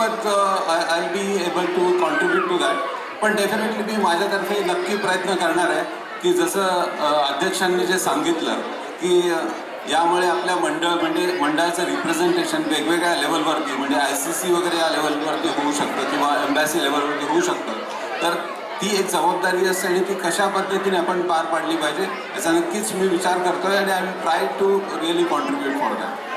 कितपत I uh, I'll be able to contribute to that. पण definitely मी माझ्यातर्फे नक्की प्रयत्न करणार आहे की जसं uh, अध्यक्षांनी जे सांगितलं की uh, यामुळे आपल्या मंडळ म्हणजे मंडळाचं रिप्रेझेंटेशन वेगवेगळ्या लेवलवरती म्हणजे आय सी सी वगैरे या लेवलवरती होऊ शकतं किंवा एम्बॅसी लेवलवरती होऊ शकतं तर ती एक जबाबदारी असते आणि ती कशा पद्धतीने आपण पार पाडली पाहिजे याचा नक्कीच मी विचार करतोय आणि I will try to really contribute for that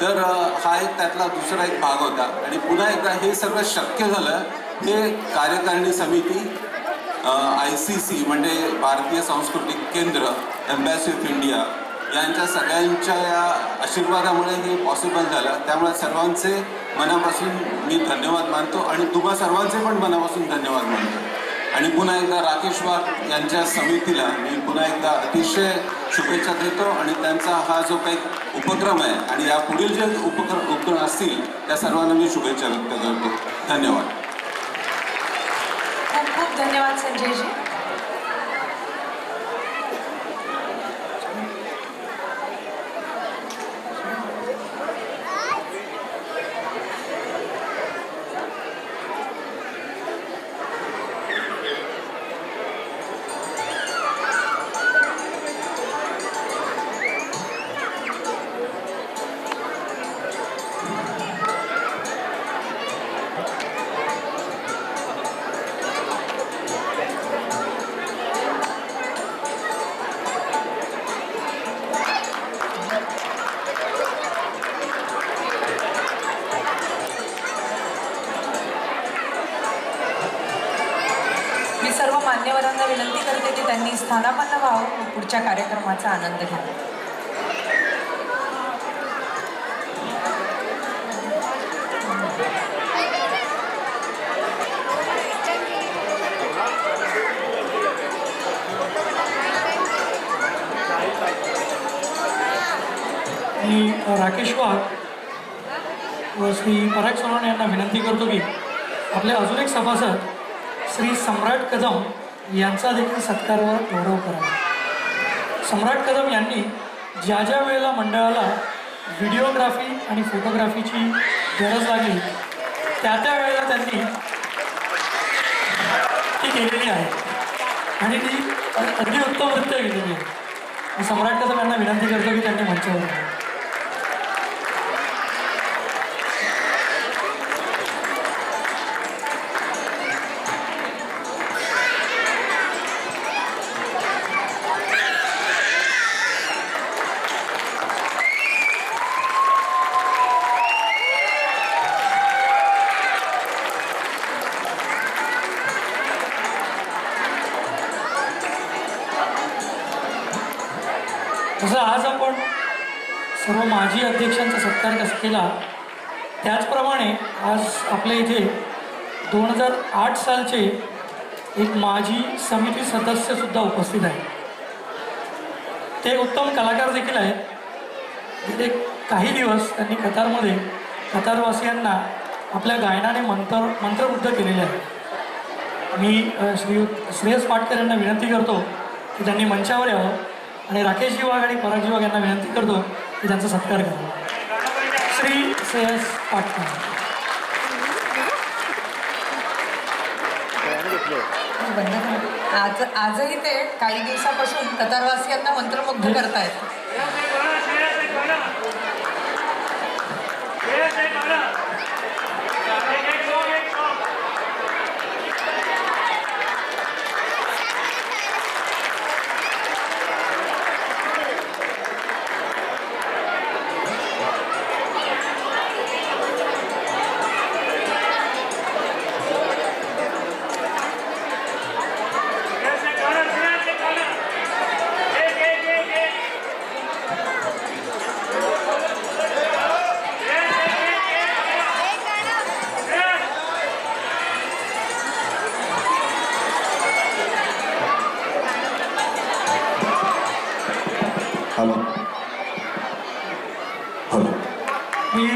तर हा एक त्यातला दुसरा एक भाग होता. आणि पुन्हा एकदा हे सगळं शक्य झालं हे कार्यकारिणी समिती आय सी सी म्हणजे भारतीय सांस्कृतिक केंद्र एम्बॅसी ऑफ इंडिया यांच्या सगळ्यांच्या या आशीर्वादामुळे हे पॉसिबल झालं. त्यामुळे सर्वांचे मनापासून मी धन्यवाद मानतो आणि तुम्हा सर्वांचे पण मनापासून धन्यवाद मानतो. आणि पुन्हा एकदा राकेश वाघ यांच्या समितीला मी पुन्हा एकदा अतिशय शुभेच्छा देतो आणि त्यांचा हा जो काही उपक्रम आहे आणि या पुढील जे उपक्रम उपक्रम असतील त्या सर्वांना मी शुभेच्छा व्यक्त करतो. धन्यवाद. खूप खूप धन्यवाद संजयजी मी सर्व मान्यवरांना विनंती करते की त्यांनी स्थानापन्न व्हावं. पुढच्या कार्यक्रमाचा आनंद घ्यावा मी राकेश वाघ व श्री पराग सोनवणे यांना विनंती करतो की आपले अजून एक सभासद श्री सम्राट कदम यांचा देखील सत्कार व गौरव करावा. सम्राट कदम यांनी ज्या ज्या वेळेला मंडळाला व्हिडिओग्राफी आणि फोटोग्राफीची गरज लागली त्या त्या वेळेला त्यांनी ती केलेली आहे. आणि ती अगदी उत्तमरित्या केलेली आहे. सम्राट कदम यांना विनंती करतो की त्यांनी मंचावर जसं आज आपण सर्व माजी अध्यक्षांचा सत्कार कसा केला त्याचप्रमाणे आज आपल्या इथे दोन हजार आठ सालचे एक माजी समिती सदस्यसुद्धा उपस्थित आहेत. ते उत्तम कलाकार देखील आहेत. गेले काही दिवस त्यांनी कतारमध्ये कतारवासियांना आपल्या गायनाने मंत्र मंत्रमुग्ध केलेले आहे मी श्री श्रेयस पाटकर यांना विनंती करतो की त्यांनी मंचावर यावं. आणि राकेशजी वाघ आणि परागजी वाघ यांना विनंती करतो की त्यांचा सत्कार करा. श्री श्रेयस पाटकर. आज आजही ते काही दिवसापासून कतारवासियांना मंत्रमुग्ध करतायत.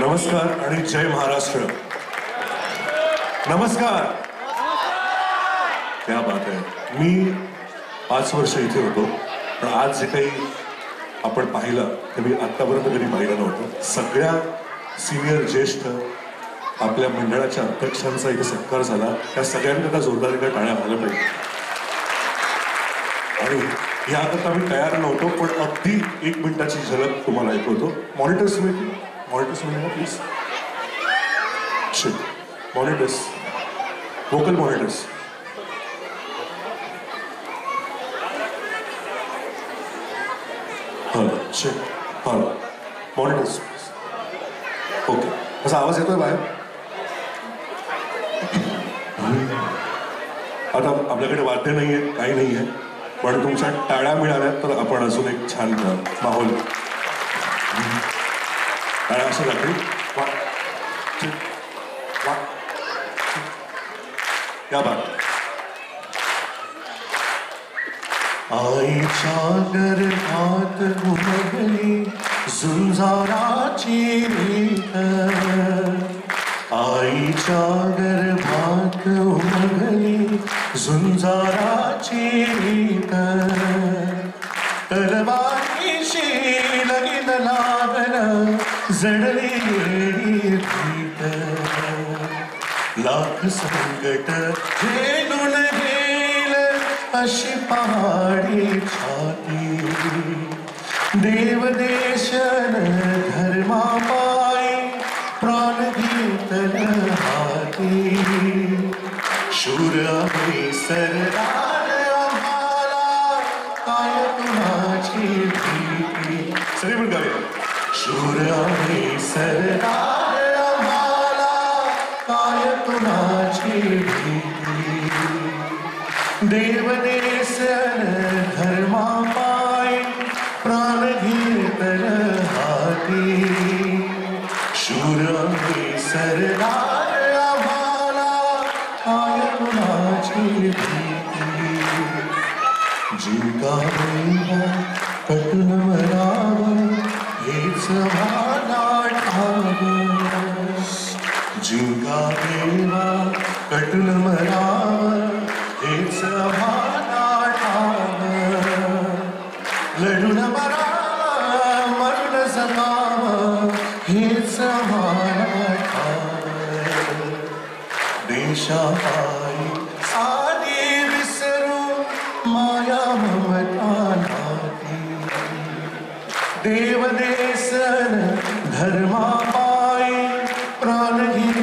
नमस्कार आणि जय महाराष्ट्र. नमस्कार. त्या बात आहे मी पाच वर्ष इथे होतो पण आज जे काही आपण पाहिलं ते मी आत्तापर्यंत कधी पाहिलं नव्हतं. सगळ्या सिनियर ज्येष्ठ आपल्या मंडळाच्या अध्यक्षांचा इथे सत्कार झाला. त्या सगळ्यांकरता जोरदार एका टाळ्या झाल्या पाहिजे आणि याकरता आम्ही तयार नव्हतो पण अगदी एक मिनिटाची झलक तुम्हाला ऐकवतो. मॉनिटर्स मिळतील मॉनिटर्स मिळेल please monitors vocal monitors hello check hello monitors okay असा आवाज़ येतोय बाहेर आता आपल्याकडे वाद्य नाही आहे काही नाही आहे पण तुमच्या टाळ्या मिळाल्या तर आपण अजून एक छान Alright, I'll say that group. One, two, one, two. Now back. Ay çağırır adı bu beni Zulzara çiğniter Ay çağırır bak umagani Zulzara जडली lakh संकट झेलून गेल अशी पहाडी छाती. देव देशन धर्मा पायी प्राण घेतल हाती. शूर आहे सरदार कुणाची भीती देवदेशन धर्मा पाय प्राण घेतल हाती शूर आहे सरदार आम्हाला काय कुणाची भीती जिंका देवा कटून मराव हेच मला ठाव शिवगा देवा कटुल मनाव हेच मला ठाव लढून मरा मरून जगाव हेच मला ठाव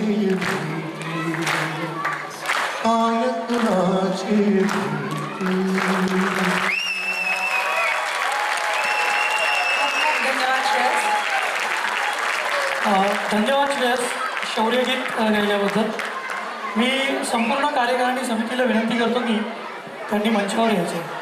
कुणाची भीती काय धन्यवाद श्रेयस शौर्यगीत गायल्याबद्दल. मी संपूर्ण कार्यकारिणी समितीला विनंती करतो की त्यांनी मंचावर आहे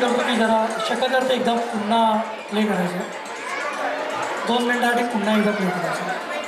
करतो की जरा शक्य ते एकदा पुन्हा प्ले करायचं. दोन मिनटासाठी पुन्हा एकदा प्ले करायचं.